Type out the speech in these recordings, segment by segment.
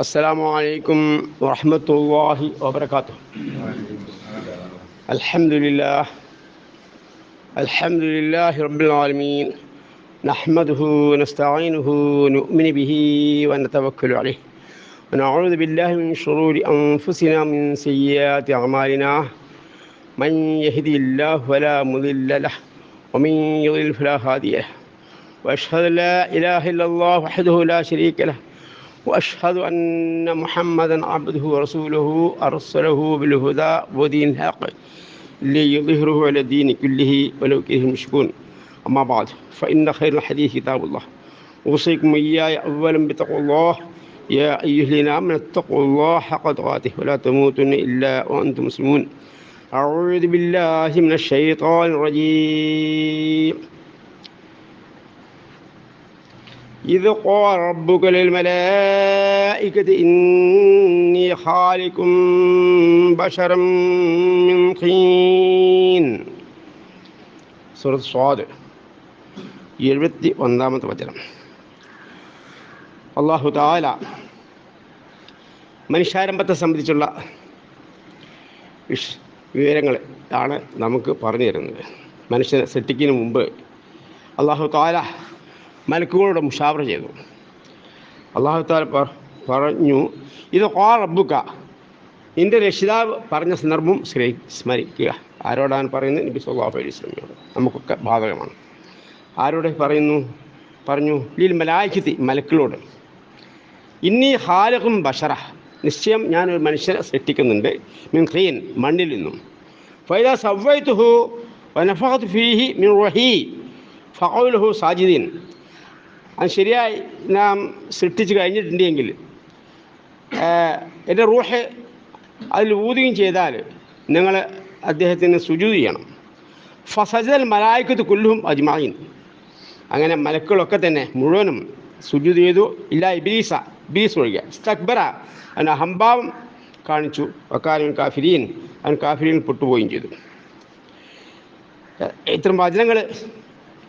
السلام عليكم ورحمة الله وبركاته. الحمد لله. الحمد لله رب العالمين. نحمده ونستعينه ونؤمن به ونتوكل عليه. ونعوذ بالله من شرور أنفسنا من سيئات أعمالنا. من يهدي الله فلا مضل له ومن يضلل فلا هادي له. وأشهد لا إله إلا الله وحده لا شريك له. وأشهد أن محمدا عبده ورسوله أرسله بالهدى ودين الحق ليظهره على الدين كله ولو كره المشركون. أما بعد فإن خير الحديث كتاب الله. أوصيكم إياي أولا بتقوى الله. يا أيها الذين آمنوا اتقوا الله حق تقاته ولا تموتن إلا وأنتم مسلمون. أعوذ بالله من الشيطان الرجيم. إذ قال ربك للملائكة إني خالق بشرا من طين സൂറത്ത് സ്വാദ് എഴുപത്തി ഒന്നാമത്തെ വചനം അള്ളാഹു താല മനുഷ്യാരംഭത്തെ സംബന്ധിച്ചുള്ള വിഷ് വിവരങ്ങൾ ആണ് നമുക്ക് പറഞ്ഞു തരുന്നത് മനുഷ്യനെ സൃഷ്ടിക്കുന്നതിന് മുമ്പ് അള്ളാഹു താല മലക്കുകളോട് മുഷാവറ ചെയ്തു. അള്ളാഹു താല പറഞ്ഞു ഇത് ഓ റബ്ബുക്ക നിന്റെ രക്ഷിതാവ് പറഞ്ഞ സന്ദർഭം സ്മരിക്കുക. ആരോടാണ് പറയുന്നത്? നബി സല്ലാഹു അലൈഹി സ്വലമിയോട് നമുക്കൊക്കെ ബാധകമാണ്. ആരോട് പറയുന്നു? പറഞ്ഞു ലീൽ മലായിക്കത്തി മലക്കിലോട് ഇന്നീ ഹാലകും ബഷറ. നിശ്ചയം ഞാൻ ഒരു മനുഷ്യനെ സൃഷ്ടിക്കുന്നുണ്ട്. മിൻ ഹീൻ മണ്ണിൽ നിന്നും. ഫൈദ സവൈത്തുഹു വനഫഹത്ത് ഫീഹി മിൻ റഹി. ഫൗലുഹു സാജിദീൻ. അത് ശരിയായി നാം സൃഷ്ടിച്ച് കഴിഞ്ഞിട്ടുണ്ടെങ്കിൽ എന്റെ റൂഹ് അതിൽ ഊതുകയും ചെയ്താൽ നിങ്ങൾ അദ്ദേഹത്തിന് സുജൂത് ചെയ്യണം. ഫസജൽ മലായിക്കത്ത് കൊല്ലും അജ്മായിൻ. അങ്ങനെ മലക്കുകളൊക്കെ തന്നെ മുഴുവനും സുജൂത് ചെയ്തു. ഇല്ല ഇബീസ ഇബീസ് ഒഴികെ. സ്തക്ബറ അവൻ അഹംഭാവം കാണിച്ചു. വക്കാലിൻ കാഫിരീൻ അവൻ കാഫിരീൻ പൊട്ടുപോവുകയും ചെയ്തു. ഇത്തരം വചനങ്ങൾ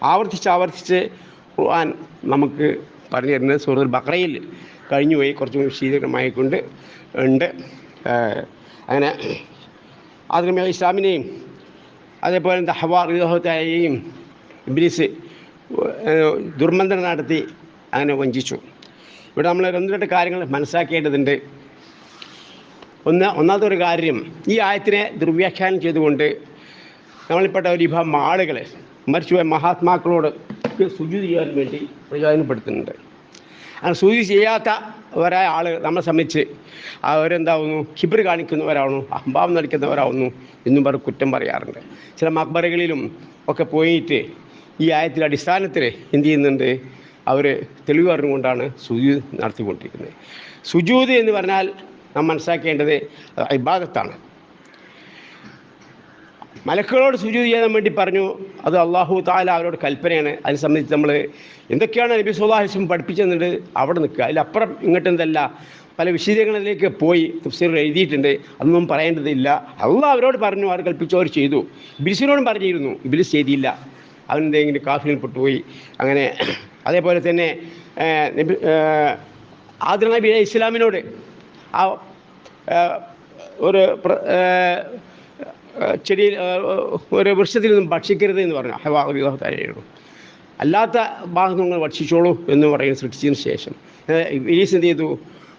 ആവർത്തിച്ച് ആവർത്തിച്ച് ഖുർആൻ നമുക്ക് പറഞ്ഞു തരുന്നത് സൂറത്തുൽ ബക്രയിൽ കഴിഞ്ഞു പോയി. കുറച്ചും വിശദീകരണമായിക്കൊണ്ട് ഉണ്ട്. അങ്ങനെ ആദ്യം ഇസ്ലാമിനെയും അതേപോലെ ദഹവാർ ഹവാറിഹത്തായെയും ഇബ്ലീസ് ദുർമന്ത്രം നടത്തി അങ്ങനെ വഞ്ചിച്ചു. ഇവിടെ നമ്മൾ രണ്ട് രണ്ട് കാര്യങ്ങൾ മനസ്സിലാക്കേണ്ടതുണ്ട്. ഒന്ന് ഒന്നാമത്തെ ഒരു കാര്യം ഈ ആയത്തിനെ ദുർവ്യാഖ്യാനം ചെയ്തുകൊണ്ട് നമ്മളിൽപ്പെട്ട ഒരു വിഭാഗം ആളുകൾ മരിച്ചുപോയ മഹാത്മാക്കളോട് സുജൂതി ചെയ്യാൻ വേണ്ടി പ്രയോജനപ്പെടുത്തുന്നുണ്ട്. അങ്ങനെ സൂചി ചെയ്യാത്ത ഒരായ ആൾ നമ്മളെ സംബന്ധിച്ച് അവരെന്താവുന്നു? ഹിബർ കാണിക്കുന്നവരാവുന്നു അഹംഭാവം നടിക്കുന്നവരാവുന്നു എന്നും പറഞ്ഞ് കുറ്റം പറയാറുണ്ട്. ചില മക്ബറകളിലും ഒക്കെ പോയിട്ട് ഈ ആയത്തിന്റെ അടിസ്ഥാനത്തിൽ എന്ത് ചെയ്യുന്നുണ്ട്? അവർ തെളിവ് പറഞ്ഞുകൊണ്ടാണ് സുജൂത് നടത്തിക്കൊണ്ടിരിക്കുന്നത്. സുജൂത് എന്ന് പറഞ്ഞാൽ നാം മനസ്സിലാക്കേണ്ടത് ഇബാദത്താണ്. മലക്കുകളോട് സുജൂത് ചെയ്യാൻ വേണ്ടി പറഞ്ഞു. അത് അള്ളാഹു താല അവരോട് കൽപ്പനയാണ്. അതിനെ സംബന്ധിച്ച് നമ്മൾ എന്തൊക്കെയാണ് നബി സുല്ലാഹിസ്ലം പഠിപ്പിച്ചെന്നുണ്ട് അവിടെ നിൽക്കുക. അതിലപ്പുറം ഇങ്ങോട്ട് എന്തല്ല പല വിശദീകരണത്തിലേക്ക് പോയി തഫ്സീർ എഴുതിയിട്ടുണ്ട്. അതൊന്നും പറയേണ്ടതില്ല. അള്ളാഹ് അവരോട് പറഞ്ഞു അവർ കൽപ്പിച്ചു അവർ ചെയ്തു. ബിലിസിനോടും പറഞ്ഞിരുന്നു. ബിലിസ് ചെയ്തില്ല. അവൻ എന്തെങ്കിലും കാഫിലിൽ പെട്ടുപോയി അങ്ങനെ അതേപോലെ തന്നെ ആദ്ര നബി ഇസ്ലാമിനോട് ആ ഒരു ചെടിയിൽ ഒരു വൃക്ഷത്തിൽ നിന്നും ഭക്ഷിക്കരുത് എന്ന് പറഞ്ഞു. ഹവാഹുത്തായിരുന്നു അല്ലാത്ത ഭാഗങ്ങൾ ഭക്ഷിച്ചോളൂ എന്ന് പറയുന്നത് സൃഷ്ടിച്ചതിന് ശേഷം. ഇലീസ് എന്ത് ചെയ്തു?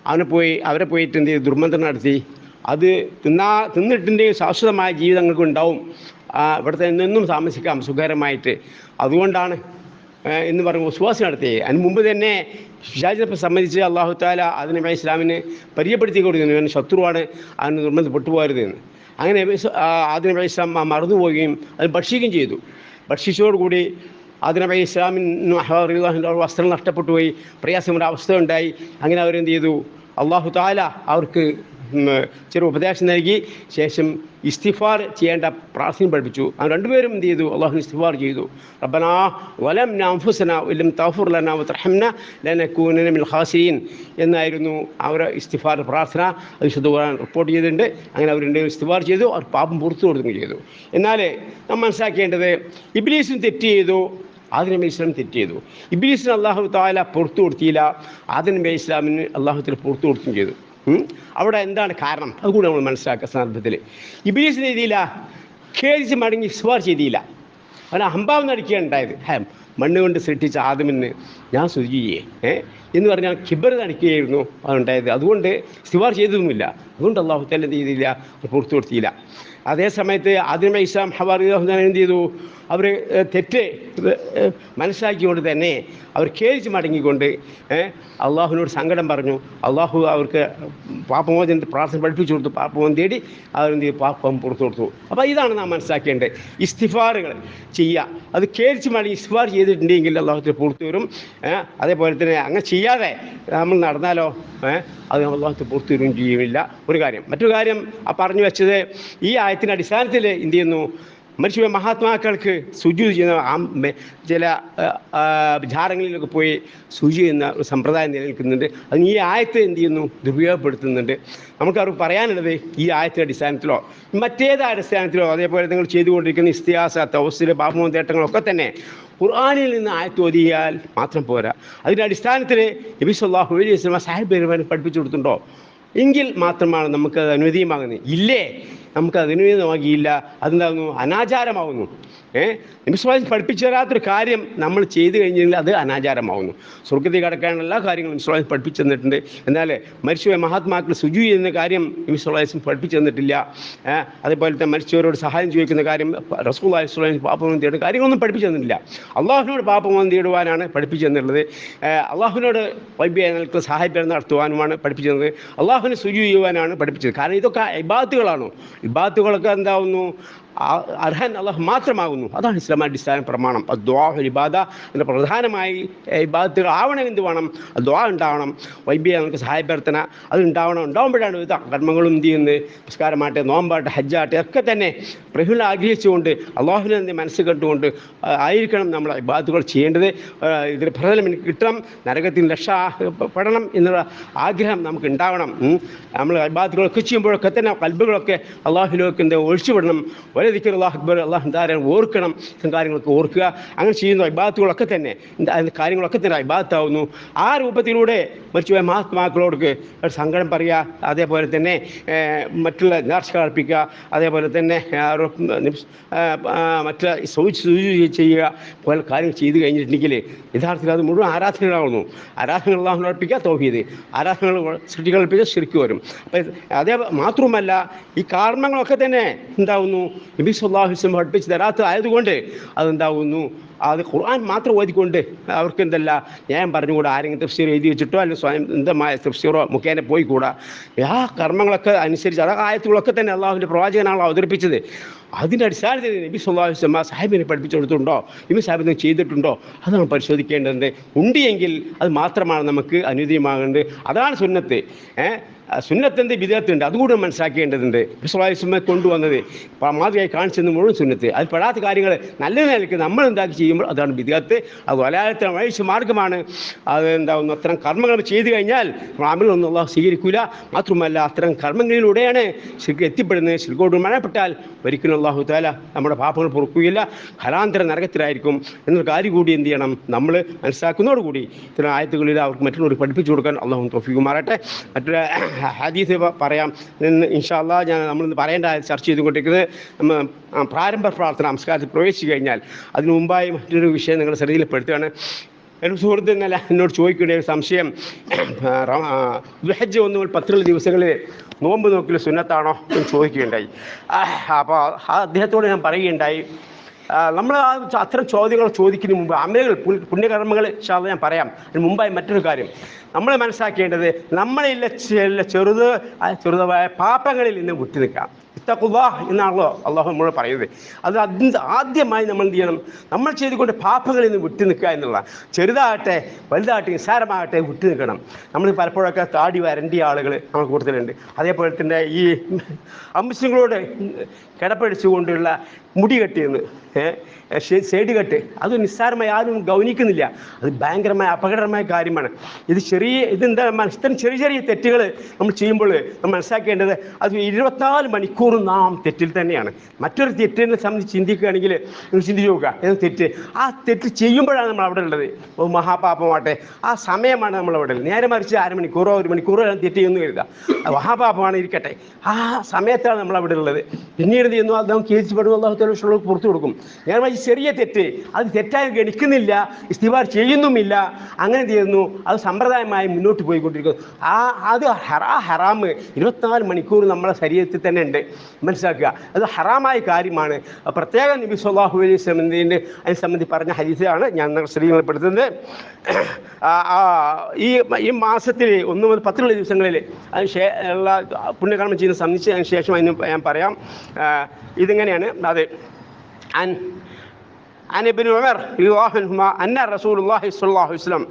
അവനെ പോയി അവരെ പോയിട്ട് എന്ത് ചെയ്തു? ദുർമന്ത്രം നടത്തി. അത് തിന്നാ തിന്നിട്ടുണ്ടെങ്കിൽ ശാശ്വതമായ ജീവിതങ്ങൾക്ക് ഉണ്ടാവും. ഇവിടുത്തെ നിന്നും താമസിക്കാം സുഖകരമായിട്ട്. അതുകൊണ്ടാണ് എന്ന് പറഞ്ഞ് വിശ്വാസം നടത്തി അതിന് മുമ്പ് തന്നെ ഷിഷാജിനെ സംബന്ധിച്ച് അള്ളാഹു താല അതിനെ ഇസ്ലാമിന് പരിചയപ്പെടുത്തി കൊടുക്കുന്നു. ശത്രുവാണ് അവന് നിർബന്ധം പെട്ടുപോകരുതെന്ന് അങ്ങനെ ആദിന അലൈഹി ഇസ്ലാം മറന്നു പോവുകയും അത് ഭക്ഷിക്കുകയും ചെയ്തു. ഭക്ഷിച്ചതോടുകൂടി ഇസ്ലാമിന് അഹ്ലാഹിന്റെ വസ്ത്രം നഷ്ടപ്പെട്ടു പോയി. പ്രയാസമുള്ള അവസ്ഥ ഉണ്ടായി അങ്ങനെ അവരെന്ത് ചെയ്തു? അള്ളാഹു താല അവർക്ക് ചെറു ഉപദേശം നൽകി. ശേഷം ഇസ്തിഫാർ ചെയ്യേണ്ട പ്രാർത്ഥന പഠിപ്പിച്ചു. അത് രണ്ടുപേരും എന്ത് ചെയ്തു? അള്ളാഹു ഇസ്തിഫാർ ചെയ്തു. റബ്ബനാ വലം നാംഫുസന വലം തഫുർ ലന വത്രഹംന ലനകൂനന മിൽ എന്നായിരുന്നു അവർ ഇസ്തിഫാർ പ്രാർത്ഥന. അത് വിശുദ്ധ റിപ്പോർട്ട് ചെയ്തിട്ടുണ്ട്. അങ്ങനെ അവർ രണ്ടുപേരും ഇസ്തിഫാർ ചെയ്തു. അവർ പാപം പുറത്തു കൊടുക്കുകയും ചെയ്തു. എന്നാൽ നാം മനസ്സിലാക്കേണ്ടത് ഇബ്ലീസും തെറ്റ് ചെയ്തു. ആദിന ഇസ്ലാം തെറ്റ് ചെയ്തു. ഇബിലീസിന് അള്ളാഹു താല പുറത്തു കൊടുത്തില്ല. ആദിന നബി ഇസ്ലാമിന് അള്ളാഹുത്തിൽ പുറത്തു കൊടുക്കുകയും ചെയ്തു. അവിടെ എന്താണ് കാരണം? അതുകൂടി നമ്മൾ മനസ്സിലാക്കുക സന്ദർഭത്തിൽ ഇബിലീസ് രീതിയില്ല ഖേദിച്ച് മടങ്ങി സ്വാർ ചെയ്തില്ല. അവൻ അഹംഭാവം നടിക്കുകയാണ് ഉണ്ടായത് ഹം മണ്ണ് കൊണ്ട് സൃഷ്ടിച്ച ആദ്യമെന്ന് ഞാൻ സൂചിക്കുകയേ ഏ? എന്ന് പറഞ്ഞാൽ കിബർ നടിക്കുകയായിരുന്നു അതുണ്ടായത് അതുകൊണ്ട് സ്വാർ ചെയ്തതൊന്നുമില്ല അതുകൊണ്ട് അള്ളാഹു തന്നെ ചെയ്തില്ല? പുറത്തു കൊടുത്തില്ല അതേ സമയത്ത് ആദിമ ഇസ്ലാം ഹവാറി എന്ത് ചെയ്തു? അവർ തെറ്റ് മനസ്സിലാക്കിക്കൊണ്ട് തന്നെ അവർ ഖേദിച്ച് മടങ്ങിക്കൊണ്ട് അള്ളാഹുവിനോട് സങ്കടം പറഞ്ഞു. അള്ളാഹു അവർക്ക് പാപമോചന പ്രാർത്ഥന പഠിപ്പിച്ചു കൊടുത്തു. പാപമോചനം തേടി അവരെന്ത് ചെയ്തു? പാപം പുറത്തു കൊടുത്തു. അപ്പോൾ ഇതാണ് നാം മനസ്സിലാക്കേണ്ടത്. ഇസ്തിഫാറുകൾ ചെയ്യുക. അത് ഖേദിച്ച് മടങ്ങി ഇസ്തിഫാർ ചെയ്തിട്ടുണ്ടെങ്കിൽ അള്ളാഹുത്തിന് പുറത്തു വരും. അതേപോലെ തന്നെ അങ്ങനെ ചെയ്യാതെ നമ്മൾ നടന്നാലോ? അത് അള്ളാഹുത്തിന് പുറത്തു വരും ചെയ്യുമില്ല ഒരു കാര്യം. മറ്റൊരു കാര്യം പറഞ്ഞു വെച്ചത് ഈ ആയത്തിന്റെ അടിസ്ഥാനത്തിൽ എന്ത് ചെയ്യുന്നു? മനുഷ്യ മഹാത്മാക്കൾക്ക് സുജു ചെയ്യുന്ന ചില ജാരങ്ങളിലൊക്കെ പോയി സുജി ചെയ്യുന്ന ഒരു സമ്പ്രദായം നിലനിൽക്കുന്നുണ്ട്. അത് ഈ ആയത്തെ എന്ത് ചെയ്യുന്നു? ദുരുപയോഗപ്പെടുത്തുന്നുണ്ട്. നമുക്ക് അവർ പറയാനുള്ളത് ഈ ആയത്തിന്റെ അടിസ്ഥാനത്തിലോ മറ്റേത് അടിസ്ഥാനത്തിലോ അതേപോലെ നിങ്ങൾ ചെയ്തുകൊണ്ടിരിക്കുന്ന ഇസ്തിഹാസ തൗസിൽ ബാബുമോ തേട്ടങ്ങളൊക്കെ തന്നെ ഖുർആാനിൽ നിന്ന് ആയത്ത് ഓതിയാൽ മാത്രം പോരാ. അതിന്റെ അടിസ്ഥാനത്തിൽ നബി സല്ലാഹു അലൈഹി വസ്ലമ സാഹിബ് പഠിപ്പിച്ചു കൊടുത്തിട്ടുണ്ടോ? എങ്കിൽ മാത്രമാണ് നമുക്കത് അനുവദീയമാകുന്നത്. ഇല്ലേ? നമുക്ക് അനുവദീയമാകിയില്ല അതെന്താകുന്നു? അനാചാരമാകുന്നു. ഏഹ് നിമിഷമായി പഠിപ്പിച്ചു തരാത്തൊരു കാര്യം നമ്മൾ ചെയ്തു കഴിഞ്ഞെങ്കിൽ അത് അനാചാരമാകുന്നു. സ്വർഗത്തിൽ കടക്കാനുള്ള എല്ലാ കാര്യങ്ങളും നിമിഷമായി പഠിപ്പിച്ചു തന്നിട്ടുണ്ട്. എന്നാൽ മരിച്ചുപോയ മഹാത്മാക്കൾ സുജു ചെയ്യുന്ന കാര്യം നിമിഷം പഠിപ്പിച്ചു തന്നിട്ടില്ല. അതേപോലെ തന്നെ മരിച്ചവരോട് സഹായം ചോദിക്കുന്ന കാര്യം റസൂൽ അലൈഹി പാപമോചനം തേടുന്ന കാര്യങ്ങളൊന്നും പഠിപ്പിച്ചു തന്നിട്ടില്ല. അള്ളാഹുവിനോട് പാപമോചനം തേടുവാനാണ് പഠിപ്പിച്ചു തന്നിട്ടുള്ളത്. അള്ളാഹുവിനോട് വൈബ്യ നിങ്ങൾക്ക് സഹായിക്കാൻ നടത്തുവാനുമാണ് പഠിപ്പിച്ചു തന്നത്. അള്ളാഹുവിനെ സുജു ചെയ്യുവാനാണ് പഠിപ്പിച്ചത്. കാരണം ഇതൊക്കെ ഇബാത്തുകളാണ്? ഇബാത്തുകളൊക്കെ എന്താവുന്നു? അർഹൻ അള്ളാഹു മാത്രമാകുന്നു. അതാണ് ഇസ്ലാം അടിസ്ഥാന പ്രമാണം. ദ്വാഹ് ഇബാദ എന്ന പ്രധാനമായി ഇബാദത്തുകൾ ആവണം എന്ത് വേണം? ദ്വാ ഉണ്ടാവണം. വൈബ്യ നമുക്ക് സഹായപ്രവർത്തന അത് ഉണ്ടാവണം. ഉണ്ടാവുമ്പോഴാണ് വിധ കർമ്മങ്ങളും എന്ത് ചെയ്യുന്നത്? നിസ്കാരമാട്ടെ നോമ്പാട്ടെ ഹജ്ജാട്ടെ ഒക്കെ തന്നെ പ്രഹുൽ ആഗ്രഹിച്ചുകൊണ്ട് അള്ളാഹുവിനെ എന്ത് മനസ്സ് കണ്ടുകൊണ്ട് ആയിരിക്കണം നമ്മൾ ഇബാദത്തുകൾ ചെയ്യേണ്ടത്. ഇതിന് പ്രതലം എനിക്ക് കിട്ടണം. നരകത്തിൽ രക്ഷപ്പെടണം എന്നുള്ള ആഗ്രഹം നമുക്ക് ഉണ്ടാവണം. നമ്മൾ ഇബാദത്തുകളൊക്കെ ചെയ്യുമ്പോഴൊക്കെ തന്നെ കൽബുകളൊക്കെ അള്ളാഹുലേക്ക് എന്താ ഒഴിച്ചുവിടണം. വളരെ ദിക്കർ അള്ളാഹ് അക്ബർ അള്ളാഹ് എന്താ ഓർക്കണം. ഇത്തരം കാര്യങ്ങളൊക്കെ ഓർക്കുക. അങ്ങനെ ചെയ്യുന്ന ഇബാദത്തുകളൊക്കെ തന്നെ കാര്യങ്ങളൊക്കെ തന്നെ ഇബാദത്താവുന്നു ആ രൂപത്തിലൂടെ മരിച്ചുപോയ മഹാത്മാക്കളോട് ഒരു സങ്കടം പറയുക അതേപോലെ തന്നെ മറ്റുള്ള നേർച്ച അർപ്പിക്കുക അതേപോലെ തന്നെ ഒരു, മറ്റുള്ള ചെയ്യുക പോലെ കാര്യങ്ങൾ ചെയ്തു കഴിഞ്ഞിട്ടുണ്ടെങ്കിൽ യഥാർത്ഥത്തിൽ അത് മുഴുവൻ ആരാധനകളാവുന്നു. ആരാധനകൾ അർപ്പിക്കുക തൗഹീദ്. ആരാധനകൾ സൃഷ്ടികൾ അർപ്പിക്കുക ശരിക്കും വരും. അതേ മാത്രമല്ല ഈ കാരണങ്ങളൊക്കെ തന്നെ എന്താവുന്നു? നബി സല്ലാഹു വസ്ലം പഠിപ്പിച്ച് തരാത്ത ആയതുകൊണ്ട് അതെന്താവുന്നു? അത് ഖുർആൻ മാത്രം ഓതിക്കൊണ്ട് അവർക്ക് എന്തല്ല ഞാൻ പറഞ്ഞുകൂടാ ആരെങ്കിലും തഫ്സീർ എഴുതി വെച്ചിട്ടോ അല്ലെങ്കിൽ സ്വയം എന്തമായ തഫ്സീറോ മുഖേന പോയിക്കൂടാ. ആ കർമ്മങ്ങളൊക്കെ അനുസരിച്ച് അതൊക്കെ ആയത്തുകളൊക്കെ തന്നെ അള്ളാഹുവിന്റെ പ്രവാചകനാണല്ലോ അവതരിപ്പിച്ചത്. അതിന്റെ അടിസ്ഥാനത്തിൽ നബി സല്ലാഹു വസ്ലം ആ സാഹിബിനെ പഠിപ്പിച്ചു കൊടുത്തിട്ടുണ്ടോ നബി സാഹിബിനെ ചെയ്തിട്ടുണ്ടോ? അത് നമ്മൾ പരിശോധിക്കേണ്ടതുണ്ട് ഉണ്ട് എങ്കിൽ അത് മാത്രമാണ് നമുക്ക് അനുദീയമാകേണ്ടത് അതാണ് സുന്നത്ത്. ഏഹ് സുന്നത്തിന്റെ വിധേയത്തുണ്ട് അതുകൂടെ മനസ്സിലാക്കേണ്ടതുണ്ട്. വിശ്വാസമെ കൊണ്ടുവന്നത് മാതൃകയായി കാണിച്ചത് മുഴുവൻ സുന്നത്ത്. അത് പെടാത്ത കാര്യങ്ങൾ നല്ല നിലയ്ക്ക് നമ്മൾ എന്താക്കി ചെയ്യുമ്പോൾ അതാണ് വിധേയത്ത് അത് വലാലത്തിന് വഴിച്ച് മാർഗമാണ് അത് എന്താകുന്ന അത്തരം കർമ്മങ്ങൾ ചെയ്തു കഴിഞ്ഞാൽ അമലൊന്നും അള്ളാഹ് സ്വീകരിക്കില്ല മാത്രമല്ല അത്തരം കർമ്മങ്ങളിലൂടെയാണ് ശരിക്കും എത്തിപ്പെടുന്നത്. ശരിക്കോട് മഴപ്പെട്ടാൽ ഒരിക്കലും അള്ളാഹു താല നമ്മുടെ പാപങ്ങൾ പൊറുക്കുകയില്ല. ഹലാന്തര നരകത്തിലായിരിക്കും. എന്നൊരു കാര്യം കൂടി എന്ത് ചെയ്യണം? നമ്മൾ മനസ്സിലാക്കുന്നതോടുകൂടി ഇത്തരം ആയത്തുകളിൽ അവർക്ക് മറ്റുള്ളവർ പഠിപ്പിച്ചു കൊടുക്കാൻ അള്ളാഹു തൊഫിക്കുമാറട്ടെ മറ്റൊരു ഹദീസ് പറയാം. ഇൻഷാല്ലാ ഞാൻ നമ്മളിന്ന് പറയേണ്ട ചർച്ച ചെയ്തുകൊണ്ടിരിക്കുന്നത് പ്രാരംഭ പ്രാർത്ഥന നമസ്കാരത്തിൽ പ്രവേശിച്ചു കഴിഞ്ഞാൽ അതിനു മുമ്പായി മറ്റൊരു വിഷയം നിങ്ങൾ ശ്രദ്ധയിൽപ്പെടുത്തുകയാണ്. എന്റെ സുഹൃത്ത് ഇന്നലെ എന്നോട് ചോദിക്കേണ്ട ഒരു സംശയം. ദുഹജ് ഒന്ന് പത്തുള്ള ദിവസങ്ങളിൽ നോമ്പ് നോക്കിയ സുന്നത്താണോ എന്ന് ചോദിക്കുകയുണ്ടായി. അപ്പോൾ അദ്ദേഹത്തോട് ഞാൻ പറയുകയുണ്ടായി നമ്മൾ ആ അത്തരം ചോദ്യങ്ങൾ ചോദിക്കുന്നതിന് മുമ്പ് അമലുകൾ പുണ്യ- പുണ്യകർമ്മങ്ങൾ ശാദ ഞാൻ പറയാം. അതിന് മുമ്പായി മറ്റൊരു കാര്യം. നമ്മൾ മനസ്സിലാക്കേണ്ടത് നമ്മളില്ല ചെറുത് ചെറുതായ പാപങ്ങളിൽ നിന്ന് വിട്ടു നിൽക്കാം. ഇത്തക്കുവാ എന്നാണല്ലോ അള്ളാഹു നമ്മളോട് പറയുന്നത്. അത് അതിന് ആദ്യമായി നമ്മൾ എന്ത് ചെയ്യണം? നമ്മൾ ചെയ്തുകൊണ്ട് പാപങ്ങളിൽ നിന്ന് വിട്ടു നിൽക്കുക എന്നുള്ള. ചെറുതാകട്ടെ വലുതാകട്ടെ നിസ്സാരമാകട്ടെ വിട്ടു നിൽക്കണം. നമ്മൾ പലപ്പോഴൊക്കെ താടി വരണ്ടിയ ആളുകൾ നമ്മൾ കൂടുതലുണ്ട് അതേപോലെ തന്നെ ഈ അംശങ്ങളോട് കിടപ്പടിച്ചുകൊണ്ടുള്ള മുടി കെട്ടിയെന്ന്. സൈഡ് കെട്ട് അത് നിസ്സാരമായി ആരും ഗൗനിക്കുന്നില്ല. അത് ഭയങ്കരമായ അപകടകരമായ കാര്യമാണ്. ഇത് ചെറിയ ഇതെന്താ ഇത്തരം ചെറിയ ചെറിയ തെറ്റുകൾ നമ്മൾ ചെയ്യുമ്പോൾ നമ്മൾ മനസ്സിലാക്കേണ്ടത് അത് ഇരുപത്തിനാല് മണിക്കൂറും നാം തെറ്റിൽ തന്നെയാണ്. മറ്റൊരു തെറ്റിനെ സംബന്ധിച്ച് ചിന്തിക്കുകയാണെങ്കിൽ നിങ്ങൾ ചിന്തിച്ച് നോക്കുക ഏത് തെറ്റ്? ആ തെറ്റ് ചെയ്യുമ്പോഴാണ് നമ്മൾ അവിടെ ഉള്ളത്. മഹാപാപമാട്ടെ ആ സമയമാണ് നമ്മൾ അവിടെ ഉള്ളത്. നേരെ മറിച്ച് അരമണിക്കൂറോ ഒരു മണിക്കൂറോ തെറ്റ് ചെയ്യുന്നു കരുതുക. അത് മഹാപാപമാണ് ഇരിക്കട്ടെ. ആ സമയത്താണ് നമ്മൾ അവിടെ ഉള്ളത്. പിന്നീട് ചെയ്യുന്നു? അദ്ദേഹം അല്ലാഹു അള്ളാഹുത്തോളം പുറത്തു കൊടുക്കും. നേരെ ഈ ചെറിയ തെറ്റ് അത് തെറ്റായി ഗണിക്കുന്നില്ല ഇസ്തിഫാർ ചെയ്യുന്നുമില്ല. അങ്ങനെ ചെയ്യുന്നു? അത് സമ്പ്രദായമായി മുന്നോട്ട് പോയിക്കൊണ്ടിരിക്കുന്നു. ആ അത് ഹറാ ഹറാമ് ഇരുപത്തിനാല് മണിക്കൂർ നമ്മളെ ശരീരത്തിൽ തന്നെ ഉണ്ട്. മനസ്സിലാക്കുക? അത് ഹറാമായ കാര്യമാണ്. പ്രത്യേക നബി സല്ലാഹു അലൈഹി സ്വലമിന്റെ അതിനെ സംബന്ധി പറഞ്ഞ ഹരീസാണ് ഞാൻ ശ്രീകളപ്പെടുത്തുന്നത് ഈ ഈ മാസത്തിൽ ഒന്ന് മുതൽ പത്തിലുള്ള ദിവസങ്ങളിൽ അതിന് ശേ ഉള്ള പുണ്യകർമ്മം ചെയ്യുന്ന സംബന്ധിച്ച് അതിന് ശേഷം അതിന് ഞാൻ പറയാം. ഇതിങ്ങനെയാണ്? അത്. അൻ عن ابن عمر رضي الله عنهما أن رسول الله صلى الله عليه وسلم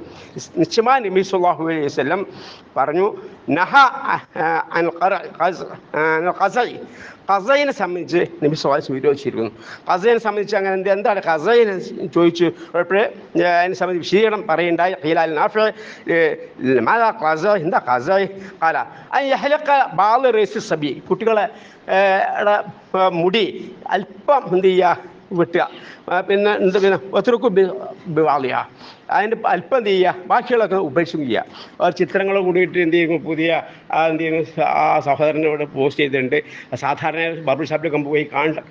നിശ്ചയമായ നബി സല്ലല്ലാഹു അലൈഹി വസല്ലം പറഞ്ഞു നഹ അൻ ഖസഇ ഖസയിനെ സംബന്ധിച്ച് നബി സ്വലാസ് വിരോധിച്ചിരിക്കുന്നു ഖസയിനെ സംബന്ധിച്ച് അങ്ങനെ എന്ത് എന്താണ് ഖസയിനെ ചോദിച്ചു അപ്പോഴേ അതിനെ സംബന്ധിച്ച് വിശദീകരണം പറയുണ്ടായി ഖീലാൽ നാഫി മാതാ ഖസ എന്താ ഖസ കാല അൻ യഹ്ലഖ ബാൽ റേസ് സബി കുട്ടികളെ ഏ, ടെ, ഏ, മുടി അല്പം എന്ത് ചെയ്യുക വെട്ടുക. പിന്നെ എന്ത് പിന്നെ ഒത്തിരിക്ക് ബിവാളിയ അതിന്റെ അല്പം എന്ത് ചെയ്യുക? ബാക്കിയുള്ളതൊക്കെ ഉപേക്ഷിക്കും ചെയ്യുക ചിത്രങ്ങൾ കൂടിയിട്ട് എന്ത് ചെയ്യുന്നു? പുതിയ എന്ത് ചെയ്യുന്നു? ആ സഹോദരനോട് പോസ്റ്റ് ചെയ്തിട്ടുണ്ട്. സാധാരണ ബർബർ ഷാപ്പിലൊക്കെ പോയി കാണ-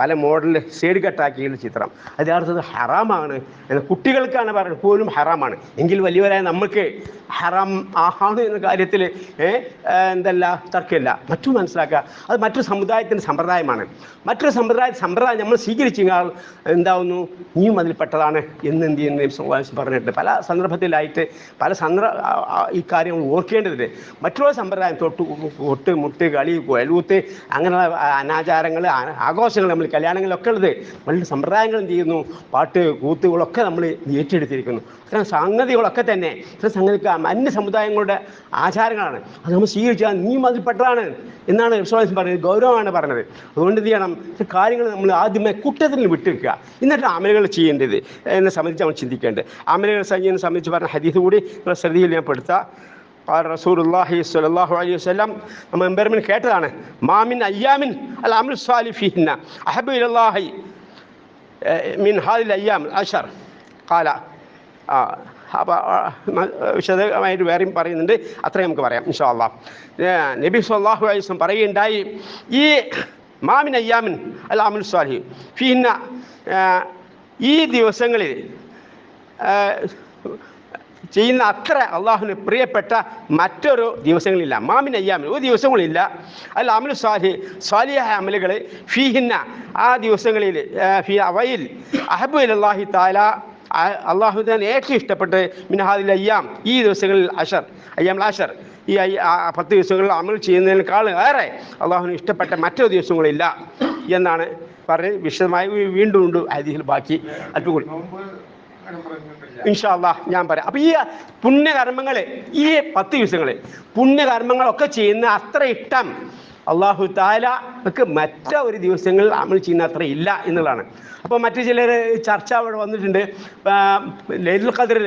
പല മോഡൽ സൈഡ് കട്ടാക്കിയുള്ള ചിത്രം. അത് യഥാർത്ഥത്തിൽ ഹറാമാണ്. കുട്ടികൾക്കാണ് പറയുന്നത് പോലും ഹറാമാണ്. എങ്കിൽ വലിയവരായ നമുക്ക് ഹറാം ആഹാണ് എന്ന കാര്യത്തിൽ എന്തല്ല തർക്കമില്ല. മറ്റു മനസ്സിലാക്കുക. അത് മറ്റു സമുദായത്തിന്റെ സമ്പ്രദായമാണ്. മറ്റൊരു സമ്പ്രദായ സമ്പ്രദായം നമ്മൾ സ്വീകരിച്ചാൽ എന്താവുന്നു? നീയും അതിൽപ്പെട്ടതാണ് എന്ന് എന്ത് ചെയ്യുന്ന? സ്വാമി പറഞ്ഞിട്ടുണ്ട്. പല സന്ദർഭത്തിലായിട്ട് പല സന്ദർഭ ഈ കാര്യങ്ങൾ ഓർക്കേണ്ടതുണ്ട്. മറ്റുള്ള സമ്പ്രദായം തൊട്ട് ഒട്ട് മുട്ട് കളി കൊലൂത്ത് അങ്ങനെയുള്ള അനാചാരങ്ങൾ ആഘോഷങ്ങൾ നമ്മൾ കല്യാണങ്ങളിലൊക്കെ ഉള്ളത്. നമ്മളുടെ സമ്പ്രദായങ്ങൾ എന്ത് ചെയ്യുന്നു? പാട്ട് കൂത്തുകളൊക്കെ നമ്മൾ ഏറ്റെടുത്തിരിക്കുന്നു. അത്തരം സംഗതികളൊക്കെ തന്നെ ഇത്തരം സംഗതിക്ക് അന്യ സമുദായങ്ങളുടെ ആചാരങ്ങളാണ് അത് നമ്മൾ സ്വീകരിച്ചാൽ നീ അതിൽപ്പെട്ടതാണ് എന്നാണ് വിശ്വാസം പറയുന്നത് ഗൗരവമാണ് പറഞ്ഞത് അതുകൊണ്ട് എന്ത് ചെയ്യണം ഈ കാര്യങ്ങൾ നമ്മൾ ആദ്യമേ കൂട്ടത്തിൽ വിട്ടുവെക്കുക എന്നിട്ട് അമലുകൾ ചെയ്യേണ്ടത് എന്നെ സംബന്ധിച്ച് നമ്മൾ ചിന്തിക്കേണ്ടത് അമലുകൾ ചെയ്യുന്നതിനെ സംബന്ധിച്ച് പറഞ്ഞ ഹദീസ് കൂടി നിങ്ങളുടെ ശ്രദ്ധയിൽ ഞാൻ പെടുത്താം قال رسول الله صلى الله عليه وسلم നമ്മൾ എമ്പെരുമിൻ കേട്ടതാണ് മാമിൻ അയ്യാമിൻ അൽ അമൽ സ്വാലിഫിഹിന്ന അഹബു ഇലല്ലാഹി മിൻ ഹാദിൽ അയ്യാം അഷർ കാല ആ അപ്പോൾ വിശദമായിട്ട് വേറെയും പറയുന്നുണ്ട്. അത്രയും നമുക്ക് പറയാം ഇൻഷാ അള്ളാഹ് നബി അലൈഹി വസല്ലം പറയുകയുണ്ടായി ഈ മാമിൻ അയ്യാമിൻ അല്ല അമിൻ സ്വാലിഹി ഫിന്ന ഈ ദിവസങ്ങളിൽ ചെയ്യുന്ന അത്ര അള്ളാഹുവിന് പ്രിയപ്പെട്ട മറ്റൊരു ദിവസങ്ങളില്ല. മാമിൻ അയ്യാമിൻ ഒരു ദിവസങ്ങളില്ല. അല്ല അമൽ സ്വാലി സ്വാലിയായ അമലുകൾ ഫിഹിന്ന ആ ദിവസങ്ങളിൽ ഫി അവയിൽ അഹബു അല്ലാഹി താല അള്ളാഹു തന്നെ ഏറ്റവും ഇഷ്ടപ്പെട്ട് മിനഹാദിൽ അയ്യാം ഈ ദിവസങ്ങളിൽ അഷർ അയ്യാം അഷർ. ഈ പത്ത് ദിവസങ്ങളിൽ അമൽ ചെയ്യുന്നതിനേക്കാൾ ഏറെ അള്ളാഹുവിന് ഇഷ്ടപ്പെട്ട മറ്റൊരു ദിവസങ്ങളില്ല എന്നാണ് പറഞ്ഞ് വിശദമായി വീണ്ടും ഉണ്ട് ഹദീസിൽ ബാക്കി. അല്പകൂടി ഇൻഷാല്ലാ ഞാൻ പറയാം. അപ്പം ഈ പുണ്യകർമ്മങ്ങൾ ഈ പത്ത് ദിവസങ്ങൾ പുണ്യകർമ്മങ്ങളൊക്കെ ചെയ്യുന്ന അത്ര ഇഷ്ടം അള്ളാഹു താലക്ക് മറ്റൊരു ദിവസങ്ങളിൽ അമൽ ചെയ്യുന്ന അത്ര ഇല്ല എന്നുള്ളതാണ്. അപ്പോൾ മറ്റു ചിലർ ചർച്ച അവിടെ വന്നിട്ടുണ്ട്. ലൈലുൽ ഖദറിൽ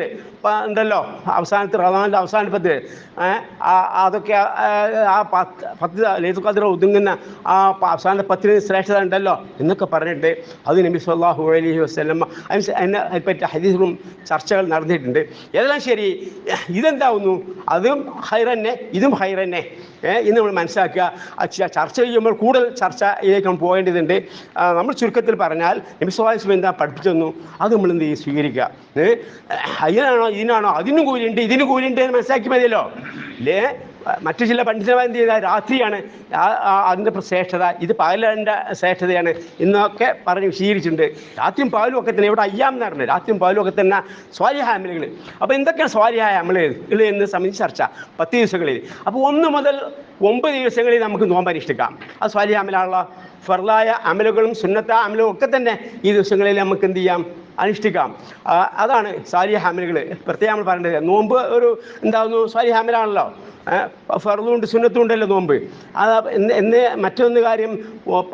ഉണ്ടല്ലോ അവസാനത്തെ റമാന്റെ അവസാന പത്ത് അതൊക്കെ ആ, പത്ത് പത്ത് ലൈലുൽ ഖദർ ഒതുങ്ങുന്ന ആ അവസാന പത്തിന് ശ്രേഷ്ഠത ഉണ്ടല്ലോ എന്നൊക്കെ പറഞ്ഞിട്ട് അത് നബി സല്ലാഹു അലൈഹി വസ്ലം അതിന് അതിനെ പറ്റി ഹദീസുകളും ചർച്ചകൾ നടന്നിട്ടുണ്ട്. ഏതെല്ലാം ശരി? ഇതെന്താവുന്നു? അതും ഹൈറന്നെ ഇതും ഹൈറന്നെ. ഇന്ന് നമ്മൾ മനസ്സിലാക്കുക. ചർച്ച ചെയ്യുമ്പോൾ കൂടുതൽ ചർച്ചയിലേക്ക് പോകേണ്ടതുണ്ട്. നമ്മൾ ചുരുക്കത്തിൽ പറഞ്ഞാൽ എംസ്വാസ് എന്താ പഠിപ്പിച്ചെന്നു അത് നമ്മൾ എന്ത് ചെയ്യും? സ്വീകരിക്കുക. അതിനാണോ ഇതിനാണോ അതിനും കൂലിയുണ്ട് ഇതിനും കൂലിയുണ്ട് എന്ന് മനസ്സിലാക്കി മതിയല്ലോ. അല്ലേ മറ്റു ചില പണ്ഡിതന്മാർ എന്ത് ചെയ്താൽ രാത്രിയാണ്. അതിന്റെ ശ്രേഷ്ഠത ഇത് പകലിന്റെ ശ്രേഷ്ഠതയാണ് എന്നൊക്കെ പറഞ്ഞ് വിശദീകരിച്ചിട്ടുണ്ട്. രാത്രിയും പകലും ഒക്കെ തന്നെ ഇവിടെ അയ്യാം എന്ന് പറഞ്ഞത്. രാത്രിയും പകലും ഒക്കെ തന്നെ സ്വാലിഹായ അമലുകൾ അപ്പോൾ എന്തൊക്കെയാണ് സ്വാലിഹായ അമലുകൾ എന്ന് സംബന്ധിച്ച് ചർച്ച. പത്ത് ദിവസങ്ങളിൽ. അപ്പോൾ ഒന്ന് മുതൽ ഒമ്പത് ദിവസങ്ങളിൽ നമുക്ക് നോമ്പ് അനുഷ്ഠിക്കാം. അത് സ്വാലിഹ അമലാണല്ലോ. ഫർലായ അമലുകളും സുന്നത്ത അമലും ഒക്കെ തന്നെ ഈ ദിവസങ്ങളിൽ നമുക്ക് എന്ത് ചെയ്യാം? അനുഷ്ഠിക്കാം. അതാണ് സാരി ഹാമിലുകൾ. പ്രത്യേകം നമ്മൾ പറയേണ്ടത് നോമ്പ് ഒരു എന്താകുന്നു സാലിഹ ഹാമിലാണല്ലോ. ഫറുതുണ്ട് സുന്നത്തും ഉണ്ടല്ലോ നോമ്പ്. അത് എന്ന് മറ്റൊന്ന് കാര്യം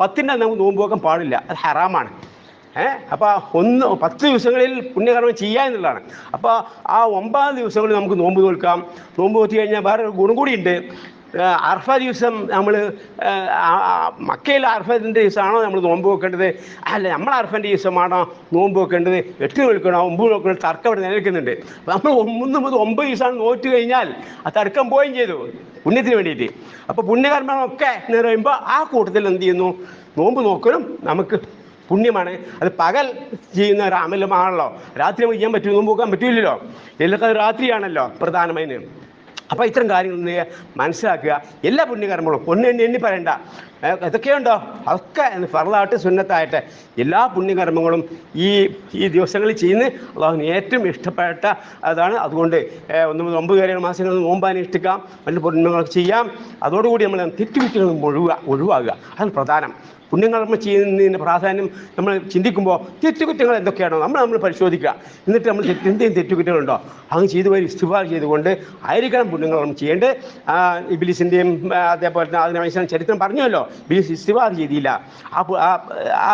പത്തിന്റെ നമുക്ക് നോമ്പ് വെക്കാൻ പാടില്ല. അത് ഹറാമാണ്. ഏഹ് അപ്പോൾ ഒന്ന് പത്ത് ദിവസങ്ങളിൽ പുണ്യകർമ്മം ചെയ്യുക എന്നുള്ളതാണ്. അപ്പോൾ ആ ഒമ്പത് ദിവസങ്ങളിൽ നമുക്ക് നോമ്പ് നോൽക്കാം. നോമ്പ് നോക്കി കഴിഞ്ഞാൽ വേറെ ഗുണം കൂടിയുണ്ട് അർഫ ദിവസം നമ്മൾ മക്കയിൽ അർഫത്തിന്റെ ദിവസമാണോ നമ്മൾ നോമ്പ് വെക്കേണ്ടത്? അല്ല നമ്മൾ അർഫന്റെ ദിവസമാണോ നോമ്പ് വെക്കേണ്ടത്? എട്ട് വിളിക്കണോ? ഒമ്പത് വെക്കണോ തർക്കം ഇവിടെ നിലനിൽക്കുന്നുണ്ട്. നമ്മൾ ഒന്ന് മുതൽ ഒമ്പത് ദിവസമാണ് നോറ്റ് കഴിഞ്ഞാൽ ആ തർക്കം പോവുകയും ചെയ്തു പുണ്യത്തിന് വേണ്ടിയിട്ട്. അപ്പോൾ പുണ്യകർമ്മങ്ങളൊക്കെ എന്ന് പറയുമ്പോൾ ആ കൂട്ടത്തിൽ എന്ത് ചെയ്യുന്നു? നോമ്പ് നോക്കലും നമുക്ക് പുണ്യമാണ്. അത് പകൽ ചെയ്യുന്ന ഒരു അമലമാണല്ലോ രാത്രി നമുക്ക് ചെയ്യാൻ പറ്റുമോ? നോമ്പ് നോക്കാൻ പറ്റില്ലല്ലോ എല്ലാം രാത്രിയാണല്ലോ പ്രധാനമായും. അപ്പോൾ ഇത്തരം കാര്യങ്ങൾ മനസ്സിലാക്കുക. എല്ലാ പുണ്യകർമ്മങ്ങളും ഒന്ന് എണ്ണി എണ്ണി പറയണ്ട. ഇതൊക്കെയുണ്ടോ അതൊക്കെ ഫറലായിട്ട് സുന്നത്തായിട്ട് എല്ലാ പുണ്യകർമ്മങ്ങളും ഈ ഈ ദിവസങ്ങളിൽ ചെയ്യുന്ന അള്ളാഹുവിന് ഏറ്റവും ഇഷ്ടപ്പെട്ട അതാണ്. അതുകൊണ്ട് ഒന്ന് ഒമ്പത് വരെയുള്ള മാസങ്ങൾ നോമ്പ് അനുഷ്ഠിക്കാം. മറ്റു പുണ്യങ്ങളൊക്കെ ചെയ്യാം. അതോടുകൂടി നമ്മൾ തെറ്റുകുറ്റങ്ങൾ ഒഴിവാ ഒഴിവാകുക അതാണ് പ്രധാനം. പുണ്യകർമ്മം ചെയ്യുന്നതിന്റെ പ്രാധാന്യം നമ്മൾ ചിന്തിക്കുമ്പോൾ തെറ്റുകുറ്റങ്ങൾ എന്തൊക്കെയാണോ നമ്മൾ നമ്മൾ പരിശോധിക്കുക. എന്നിട്ട് നമ്മൾ എന്തെങ്കിലും തെറ്റുകുറ്റങ്ങളുണ്ടോ? അങ്ങ് ചെയ്തു പോയി ഇസ്തിഫാർ ചെയ്തുകൊണ്ട് ആയിരിക്കണം പുണ്യകർമ്മം ചെയ്യേണ്ടത് ആ, ഇബിലിസിന്റെയും അതേപോലെ തന്നെ അതിനെ മനസ്സിലാൻ ചരിത്രം പറഞ്ഞല്ലോ. ഇബിലിസ് ഇസ്തിഫാർ ചെയ്തില്ല. ആ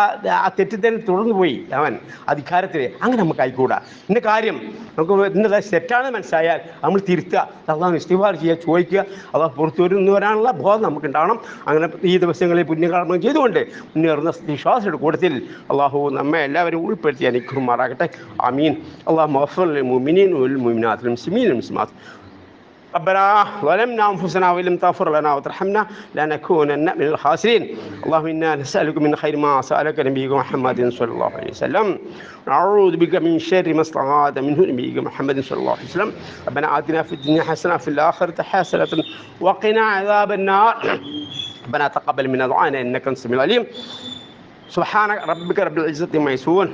തന്നെ തുടർന്നു പോയി അവൻ അധികാരത്തിൽ അങ്ങനെ നമുക്ക് ആയിക്കൂടാ. ഇന്ന കാര്യം നമുക്ക് ഇന്നത് തെറ്റാണെന്ന് മനസ്സിലായാൽ നമ്മൾ തിരുത്തുക. അള്ളാഹ് ഇസ്തിഫാർ ചെയ്യുക ചോദിക്കുക. അള്ളാഹ് പുറത്തു വരുന്നു വരാനുള്ള ബോധം നമുക്ക് ഉണ്ടാവണം അങ്ങനെ ഈ ദിവസങ്ങളിൽ പുണ്യകർമ്മം ചെയ്തുകൊണ്ട് മുന്നേറുന്ന വിശ്വാസിയുടെ കൂട്ടത്തിൽ അള്ളാഹു നമ്മെ എല്ലാവരും ഉൾപ്പെടുത്തി അനുഗ്രഹമാറാകട്ടെ അമീൻ അള്ളാഹ് മഫർ മുമിനീൻ والمؤمنات المسلمين والمسلمات ربنا ظلمنا أنفسنا وإن لم تغفر لنا وترحمنا لنكونن من الخاسرين. اللهم إنا نسألك من خير ما سألك نبيك محمد صلى الله عليه وسلم. نعوذ بك من شر ما استعاذ منه نبيك محمد صلى الله عليه وسلم. ربنا آتنا في الدنيا حسنة في الآخرة حسنة وقنا عذاب النار. ربنا تقبل منا دعانا إنك أنت السميع العليم. سبحان ربك رب العزة عما يصفون.